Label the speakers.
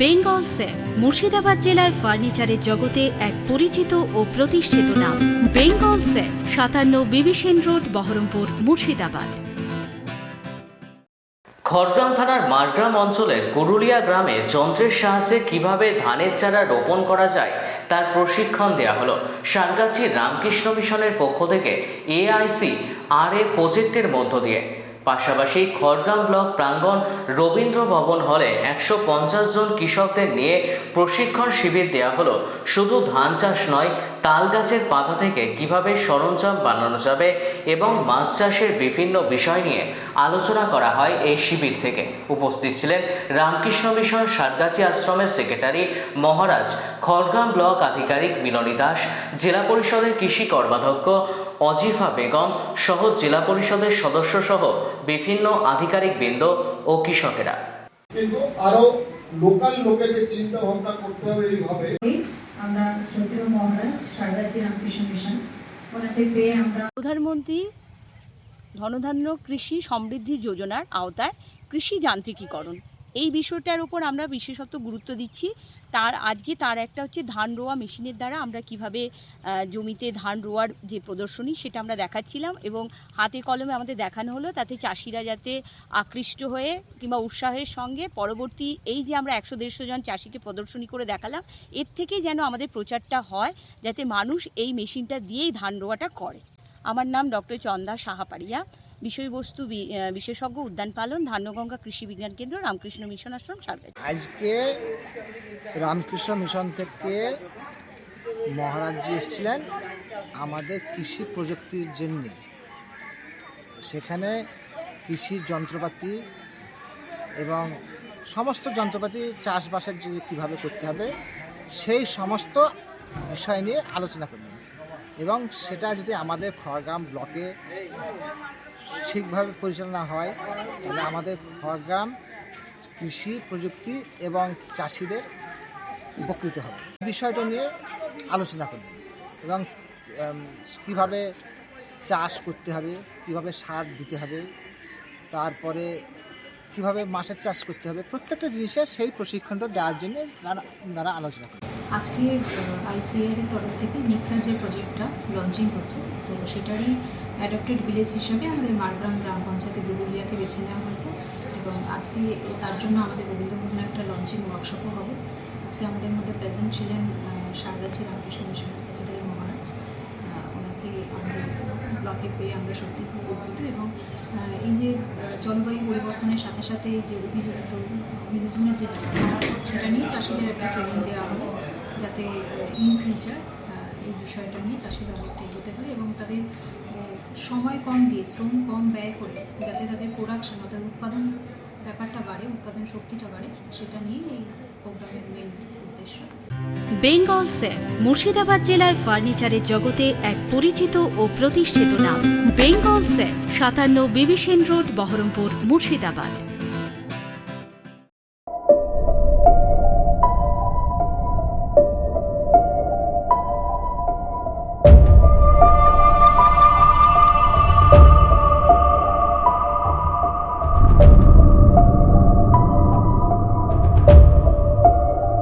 Speaker 1: Bengal safe, Murshidabad জেলায় ফার্নিচারের জগতে এক পরিচিত ও প্রতিষ্ঠিত নাম। বেঙ্গল সেফ, সাতান্ন বিবিসেন রোড, বহরমপুর, মুর্শিদাবাদ।
Speaker 2: খড়গ্রাম থানার মারগ্রাম অঞ্চলের গরুলিয়া গ্রামে যন্ত্রের সাহায্যে কীভাবে ধানের চারা রোপণ করা যায়, তার প্রশিক্ষণ দেওয়া হলো। সানগাছি রামকৃষ্ণ মিশনের পক্ষ থেকে এআইসি আর এ প্রজেক্টের মধ্য দিয়ে। পাশাপাশি খড়গ্রাম ব্লক প্রাঙ্গণ রবীন্দ্র ভবন হলে একশো পঞ্চাশ জন কৃষকদের নিয়ে প্রশিক্ষণ শিবির দেওয়া হলো। শুধু ধান চাষ নয়, তাল গাছের পাতা থেকে কীভাবে সরঞ্জাম বানানো যাবে এবং মাছ চাষের বিভিন্ন বিষয় নিয়ে আলোচনা করা হয় এই শিবির থেকে। উপস্থিত ছিলেন রামকৃষ্ণ মিশন সারগাছি আশ্রমের সেক্রেটারি মহারাজ, খড়গ্রাম ব্লক আধিকারিক মিলনী দাস, জেলা পরিষদের কৃষি কর্মাধ্যক্ষ অজিফা বেগম সহ জেলা পরিষদের সদস্য সহ বিভিন্ন আধিকারিক বৃন্দ ও কৃষকেরা।
Speaker 3: কিন্তু আরও লোকাল লোকেদের চিন্তা ভাবনা করতে হবে এইভাবে।
Speaker 4: আমরা শ্রদ্ধেয় মহারাজ সারদাসী রামকৃষ্ণ মিশন ওনাকে পেয়ে আমরা
Speaker 5: প্রধানমন্ত্রী ধনধান্য কৃষি সমৃদ্ধি যোজনার আওতায় কৃষি যান্ত্রিকীকরণ। এই বিষয়টার উপর আমরা বিশেষত গুরুত্ব দিচ্ছি। তার আজকে তার একটা হচ্ছে ধান রোয়া মেশিনের দ্বারা আমরা কীভাবে জমিতে ধান রোয়ার যে প্রদর্শনী সেটা আমরা দেখাচ্ছিলাম এবং হাতে কলমে আমাদের দেখানো হলো তাতে চাষিরা যাতে আকৃষ্ট হয়ে কিংবা উৎসাহের সঙ্গে পরবর্তী এই যে আমরা একশো দেড়শো জন চাষিকে প্রদর্শনী করে দেখালাম, এর থেকেই যেন আমাদের প্রচারটা হয় যাতে মানুষ এই মেশিনটা দিয়েই ধান রোয়াটা করে। আমার নাম ডক্টর চন্দা সাহাপাড়িয়া। বিষয়বস্তু বিশেষজ্ঞ উদ্যান পালন, ধান্যগঙ্গা কৃষি বিজ্ঞান কেন্দ্র, রামকৃষ্ণ মিশন আশ্রম সারগাছি
Speaker 6: আজকে রামকৃষ্ণ মিশন থেকে মহারাজজি এসেছিলেন আমাদের কৃষি প্রযুক্তির জন্য। সেখানে কৃষি যন্ত্রপাতি এবং সমস্ত যন্ত্রপাতি চাষবাসের যে কীভাবে করতে হবে, সেই সমস্ত বিষয় নিয়ে আলোচনা করলেন এবং সেটা যদি আমাদের খড়গ্রাম ব্লকে ঠিকভাবে পরিচালনা হয়, তাহলে আমাদের খড়গ্রাম কৃষি প্রযুক্তি এবং চাষিদের উপকৃত হবে। বিষয়টা নিয়ে আলোচনা করবেন এবং কীভাবে চাষ করতে হবে, কীভাবে সার দিতে হবে, তারপরে কীভাবে মাছের চাষ করতে হবে, প্রত্যেকটা জিনিসের সেই প্রশিক্ষণটা দেওয়ার জন্য তারা আলোচনা করে।
Speaker 4: আজকে আইসিআর এর তরফ থেকে নিকনা যে প্রজেক্টটা লঞ্চিং হচ্ছে, তো সেটারই অ্যাডাপ্টেড ভিলেজ হিসাবে আমাদের মারগ্রাম গ্রাম পঞ্চায়েতে গুরুলিয়াকে বেছে নেওয়া হয়েছে এবং আজকে তার জন্য আমাদের রবীন্দ্রভবনে একটা লঞ্চিং ওয়ার্কশপও হবে। আজকে আমাদের মধ্যে প্রেজেন্ট ছিলেন সারগাছি রামকৃষ্ণ মিশনের সেক্রেটারি মহারাজ আহ, ওনাকে আমাদের ব্লকে পেয়ে আমরা সত্যি খুব গর্বিত এবং এই যে জলবায়ু পরিবর্তনের সাথে সাথে যে অভিযোজিত, অভিযোজনের যে সেটা নিয়ে চাষিদের একটা ট্রেনিং দেওয়া হবে যাতে ইন ফিউচার এই বিষয়টা নিয়ে চাষিরা অনেকটা এগোতে পারে এবং তাদের সময় কম দিয়ে, শ্রম কম ব্যয় করে যাতে তাদের প্রোডাকশন অর্থাৎ উৎপাদন ব্যাপারটা বাড়ে, উৎপাদন শক্তিটা বাড়ে, সেটা নিয়ে এই প্রোগ্রামের মেন উদ্দেশ্য।
Speaker 1: বেঙ্গল সেফ মুর্শিদাবাদ জেলায় ফার্নিচারের জগতে এক পরিচিত ও প্রতিষ্ঠিত নাম। বেঙ্গল সেফ সাতান্ন বিবিসেন রোড, বহরমপুর, মুর্শিদাবাদ।